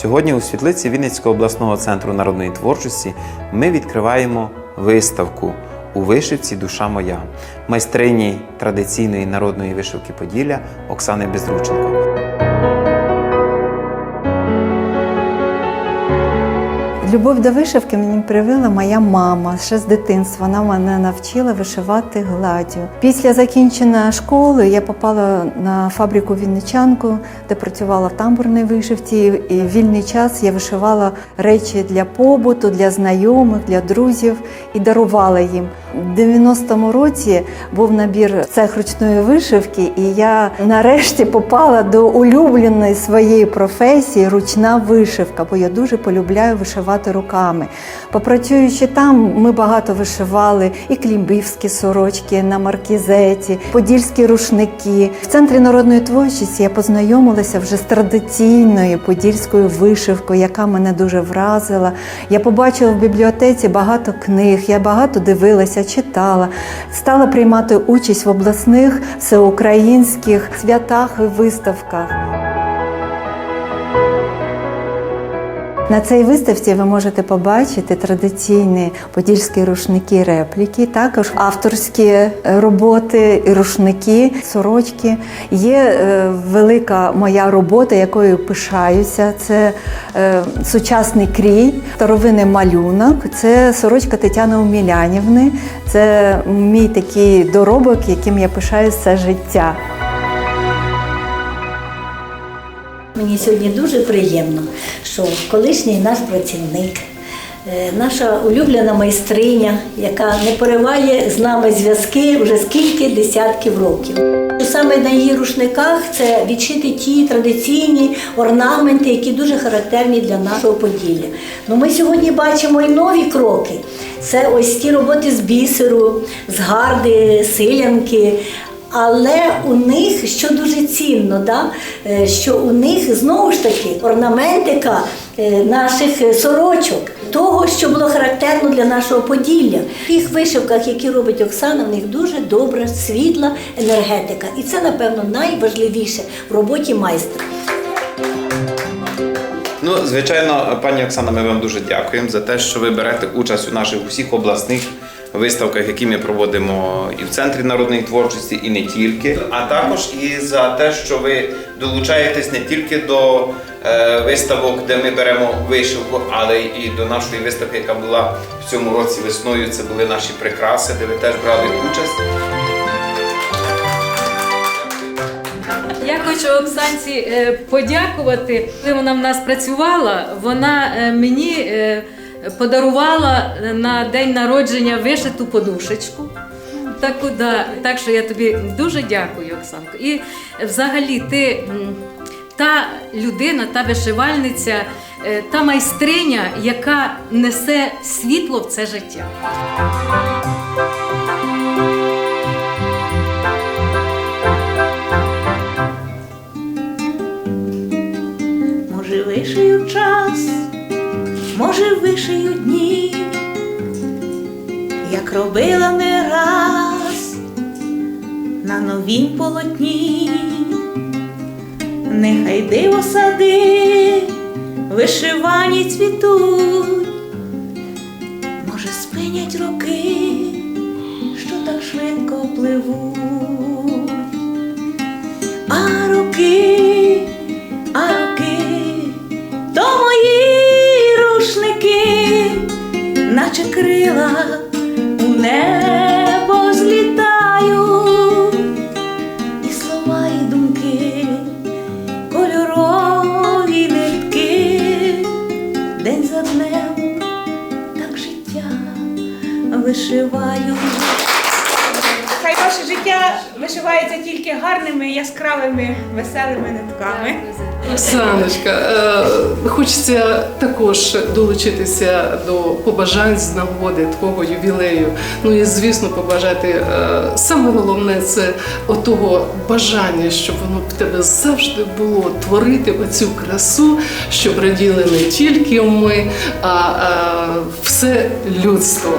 Сьогодні у світлиці Вінницького обласного центру народної творчості ми відкриваємо виставку у вишивці Душа моя майстрині традиційної народної вишивки Поділля Оксани Безрученко. Любов до вишивки мені привила моя мама ще з дитинства. Вона мене навчила вишивати гладдю. Після закінчення школи я попала на фабрику Вінничанку, де працювала в тамбурній вишивці. І в вільний час я вишивала речі для побуту, для знайомих, для друзів і дарувала їм. У 90-му році був набір цех ручної вишивки, і я нарешті попала до улюбленої своєї професії ручна вишивка, бо я дуже полюбляю вишивати руками. Попрацюючи там, ми багато вишивали і клімбівські сорочки на маркізеті, подільські рушники. В центрі народної творчості я познайомилася вже з традиційною подільською вишивкою, яка мене дуже вразила. Я побачила в бібліотеці багато книг, я багато дивилася, читала, стала приймати участь в обласних всеукраїнських святах і виставках. На цій виставці ви можете побачити традиційні подільські рушники репліки, також авторські роботи, рушники, сорочки. Є е, велика моя робота, якою пишаюся. Це е, сучасний крій, старовинний малюнок. Це сорочка Тетяни Умілянівни. Це мій такий доробок, яким я пишаюся все життя. Мені сьогодні дуже приємно, що колишній наш працівник, е, наша улюблена майстриня, яка не пориває з нами зв'язки вже скільки десятків років. Саме на її рушниках це відшити ті традиційні орнаменти, які дуже характерні для нашого Поділля. Ну, ми сьогодні бачимо і нові кроки. Це ось ті роботи з бісеру, з гарди, силянки. Але у них що дуже цінно, да? е, що у них знову ж таки орнаментика е, наших сорочок, того, що було характерно для нашого Поділля. В їх вишивках, які робить Оксана, в них дуже добра, світла енергетика. І це, напевно, найважливіше в роботі майстра. Ну, звичайно, пані Оксана, ми вам дуже дякуємо за те, що ви берете участь у наших усіх обласних виставках, які ми проводимо і в центрі народної творчості, і не тільки, а також і за те, що ви долучаєтесь не тільки до е, виставок, де ми беремо вишивку, але і до нашої виставки, яка була в цьому році весною. Це були наші прикраси, де ви теж брали участь. Я хочу Оксанці е, подякувати. Коли вона в нас працювала, вона е, мені подарувала на день народження вишиту подушечку. Таку, да. Так що я тобі дуже дякую, Оксанко. І взагалі ти та людина, та вишивальниця, е, та майстриня, яка несе світло в це життя. Може, вишию час, може, вишию дні, як робила не раз на новім полотні, нехай диво сади, вишивані цвітуть, може, спинять роки, що так швидко пливуть, наче крила у небо злітаю, і слова, і думки, кольорові нитки, день за днем так життя вишиваю. Ваше життя вишивається тільки гарними, яскравими, веселими нитками. Оксаночка, е, хочеться також долучитися до побажань з нагоди твого ювілею. Ну і звісно, побажати е, саме головне це отого бажання, щоб воно в тебе завжди було творити оцю красу, щоб раділи не тільки ми, а е, все людство.